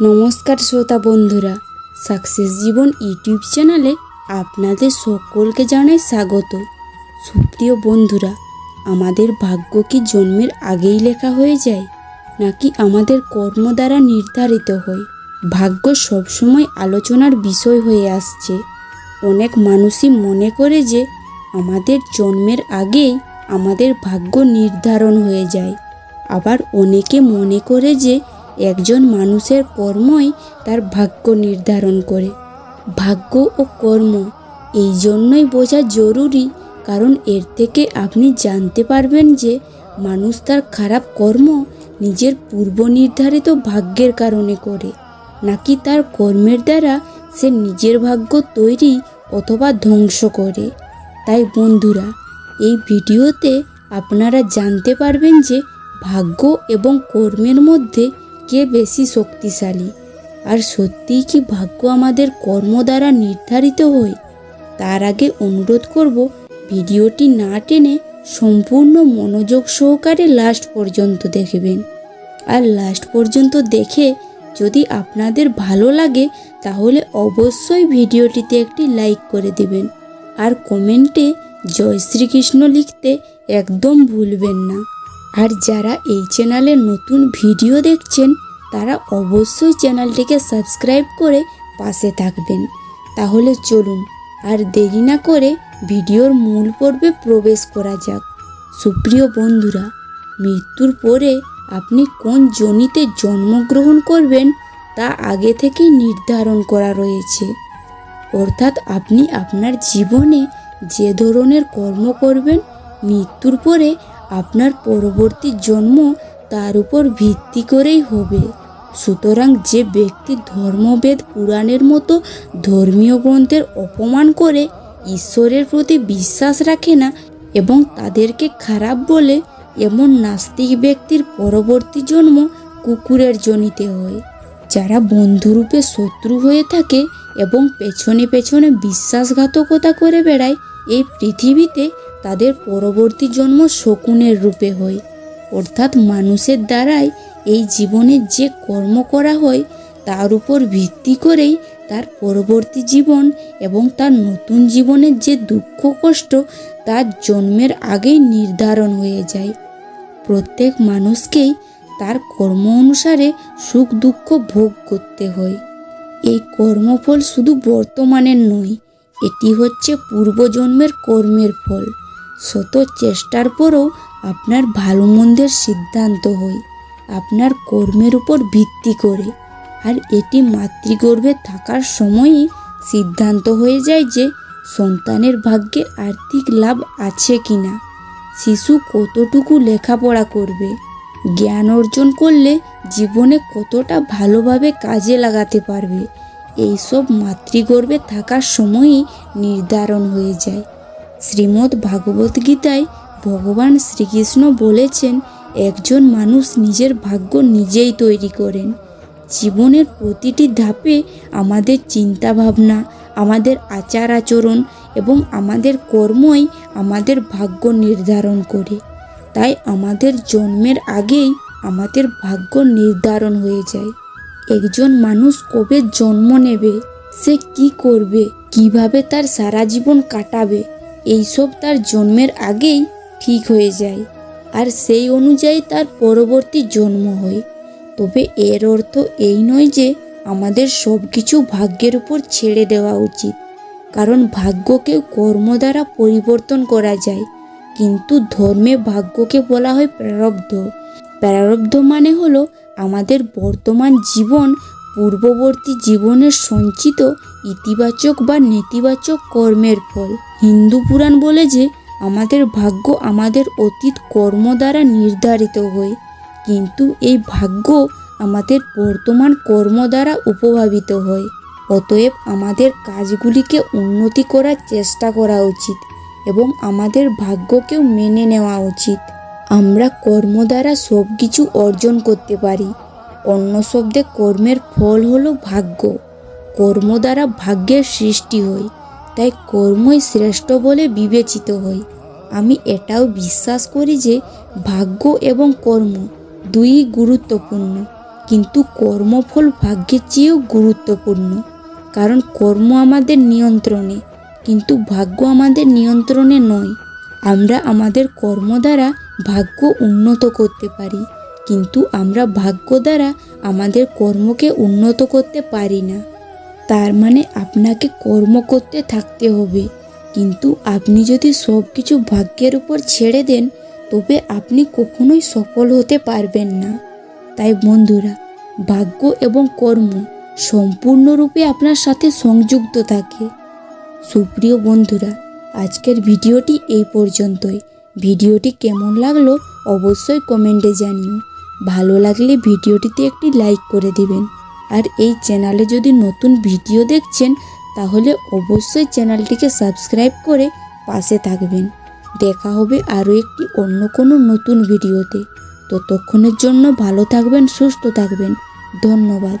নমস্কার শ্রোতা বন্ধুরা, সাকসেস জীবন ইউটিউব চ্যানেলে আপনাদের সকলকে জানাই স্বাগত। সুপ্রিয় বন্ধুরা, আমাদের ভাগ্য কি জন্মের আগেই লেখা হয়ে যায়, নাকি আমাদের কর্ম দ্বারা নির্ধারিত হয়? ভাগ্য সবসময় আলোচনার বিষয় হয়ে আসছে। অনেক মানুষই মনে করে যে আমাদের জন্মের আগেই আমাদের ভাগ্য নির্ধারণ হয়ে যায়। আবার অনেকে মনে করে যে একজন মানুষের কর্মই তার ভাগ্য নির্ধারণ করে। ভাগ্য ও কর্ম, এই জন্যই বোঝা জরুরি, কারণ এর থেকে আপনি জানতে পারবেন যে মানুষ তার খারাপ কর্ম নিজের পূর্ব নির্ধারিত ভাগ্যের কারণে করে, নাকি তার কর্মের দ্বারা সে নিজের ভাগ্য তৈরি অথবা ধ্বংস করে। তাই বন্ধুরা, এই ভিডিওতে আপনারা জানতে পারবেন যে ভাগ্য এবং কর্মের মধ্যে কে বেশি শক্তিশালী। আর সত্যিই কি ভাগ্য আমাদের কর্ম দ্বারা নির্ধারিত হয়? তার আগে অনুরোধ করব, ভিডিওটি না টেনে সম্পূর্ণ মনোযোগ সহকারে লাস্ট পর্যন্ত দেখবেন। আর লাস্ট পর্যন্ত দেখে যদি আপনাদের ভালো লাগে, তাহলে অবশ্যই ভিডিওটিতে একটি লাইক করে দেবেন। আর কমেন্টে জয় শ্রীকৃষ্ণ লিখতে একদম ভুলবেন না। আর যারা এই চ্যানেলে নতুন ভিডিও দেখছেন, তারা অবশ্যই চ্যানেলটিকে সাবস্ক্রাইব করে পাশে থাকবেন। তাহলে চলুন, আর দেরি না করে ভিডিওর মূল পর্বে প্রবেশ করা যাক। সুপ্রিয় বন্ধুরা, মৃত্যুর পরে আপনি কোন জনিতে জন্মগ্রহণ করবেন, তা আগে থেকেই নির্ধারণ করা রয়েছে। অর্থাৎ আপনি আপনার জীবনে যে ধরনের কর্ম করবেন, মৃত্যুর পরে আপনার পরবর্তী জন্ম তার উপর ভিত্তি করেই হবে। সুতরাং যে ব্যক্তি ধর্মবেদ পুরাণের মতো ধর্মীয় গ্রন্থের অপমান করে ঈশ্বরের প্রতি বিশ্বাস রাখে না এবং তাদেরকে খারাপ বলে এমন নাস্তিক ব্যক্তির পরবর্তী জন্ম কুকুরের জনিতে হয়। যারা বন্ধুরূপে শত্রু হয়ে থাকে এবং পেছনে পেছনে বিশ্বাসঘাতকতা করে বেড়ায়, এই পৃথিবীতে তাদের পরবর্তী জন্ম শকুনের রূপে হয়। অর্থাৎ মানুষের দ্বারাই এই জীবনে যে কর্ম করা হয়, তার উপর ভিত্তি করেই তার পরবর্তী জীবন এবং তার নতুন জীবনের যে দুঃখ কষ্ট, তার জন্মের আগেই নির্ধারণ হয়ে যায়। প্রত্যেক মানুষকেই তার কর্ম অনুসারে সুখ দুঃখ ভোগ করতে হয়। এই কর্মফল শুধু বর্তমানের নয়, এটি হচ্ছে পূর্বজন্মের কর্মের ফল। শত চেষ্টার পরও আপনার ভালো মন্দের সিদ্ধান্ত হয়, আপনার কর্মের উপর ভিত্তি করে। আর এটি মাতৃগর্ভে থাকার সময়ই সিদ্ধান্ত হয়ে যায় যে সন্তানের ভাগ্যে আর্থিক লাভ আছে কি না শিশু কতটুকু লেখাপড়া করবে? জ্ঞান অর্জন করলে জীবনে কতটা ভালোভাবে কাজে লাগাতে পারবে? এইসব মাতৃগর্ভে থাকার সময়ই নির্ধারণ হয়ে যায়। শ্রীমদ্ ভাগবত গীতায় ভগবান শ্রীকৃষ্ণ বলেছেন, একজন মানুষ নিজের ভাগ্য নিজেই তৈরি করেন। জীবনের প্রতিটি ধাপে আমাদের চিন্তাভাবনা, আমাদের আচার আচরণ এবং আমাদের কর্মই আমাদের ভাগ্য নির্ধারণ করে। তাই আমাদের জন্মের আগেই আমাদের ভাগ্য নির্ধারণ হয়ে যায়। একজন মানুষ কবে জন্ম নেবে, সে কি করবে, কীভাবে তার সারা জীবন কাটাবে এইসব তার জন্মের আগেই ঠিক হয়ে যায় আর সেই অনুযায়ী তার পরবর্তী জন্ম হয়। তবে এর অর্থ এই নয় যে আমাদের সব কিছু ভাগ্যের উপর ছেড়ে দেওয়া উচিত। কারণ ভাগ্যকে কর্ম দ্বারা পরিবর্তন করা যায়। কিন্তু ধর্মে ভাগ্যকে বলা হয় প্রারব্ধ। প্রারব্ধ মানে হলো আমাদের বর্তমান জীবন পূর্ববর্তী জীবনের সঞ্চিত ইতিবাচক বা নেতিবাচক কর্মের ফল। হিন্দু পুরাণ বলে যে, আমাদের ভাগ্য আমাদের অতীত কর্ম দ্বারা নির্ধারিত হয়। কিন্তু এই ভাগ্য আমাদের বর্তমান কর্ম দ্বারা উপভাবিত হয়। অতএব আমাদের কাজগুলিকে উন্নতি করার চেষ্টা করা উচিত এবং আমাদের ভাগ্যকেও মেনে নেওয়া উচিত। আমরা কর্ম দ্বারা সব কিছু অর্জন করতে পারি। অন্য শব্দে কর্মের ফল হলো ভাগ্য। কর্ম দ্বারা ভাগ্যের সৃষ্টি হয় তাই কর্মই শ্রেষ্ঠ বলে বিবেচিত হয় আমি এটাও বিশ্বাস করি যে ভাগ্য এবং কর্ম দুই গুরুত্বপূর্ণ, কিন্তু কর্মফল ভাগ্যের চেয়েও গুরুত্বপূর্ণ। কারণ কর্ম আমাদের নিয়ন্ত্রণে, কিন্তু ভাগ্য আমাদের নিয়ন্ত্রণে নয়। আমরা আমাদের কর্ম দ্বারা ভাগ্য উন্নত করতে পারি। কিন্তু আমরা ভাগ্য দ্বারা আমাদের কর্মকে উন্নত করতে পারি না। তার মানে আপনাকে কর্ম করতে থাকতে হবে। কিন্তু আপনি যদি সব কিছু ভাগ্যের উপর ছেড়ে দেন, তবে আপনি কখনোই সফল হতে পারবেন না। তাই বন্ধুরা, ভাগ্য এবং কর্ম সম্পূর্ণরূপে আপনার সাথে সংযুক্ত থাকে। সুপ্রিয় বন্ধুরা, আজকের ভিডিওটি এই পর্যন্তই। ভিডিওটি কেমন লাগল অবশ্যই কমেন্টে জানিও। ভালো লাগলে ভিডিওটিতে একটি লাইক করে দিবেন। আর এই চ্যানেলে যদি নতুন ভিডিও দেখছেন, তাহলে অবশ্যই চ্যানেলটিকে সাবস্ক্রাইব করে পাশে থাকবেন। দেখা হবে আরও একটি অন্য কোনো নতুন ভিডিওতে। ততক্ষণের জন্য ভালো থাকবেন, সুস্থ থাকবেন। ধন্যবাদ।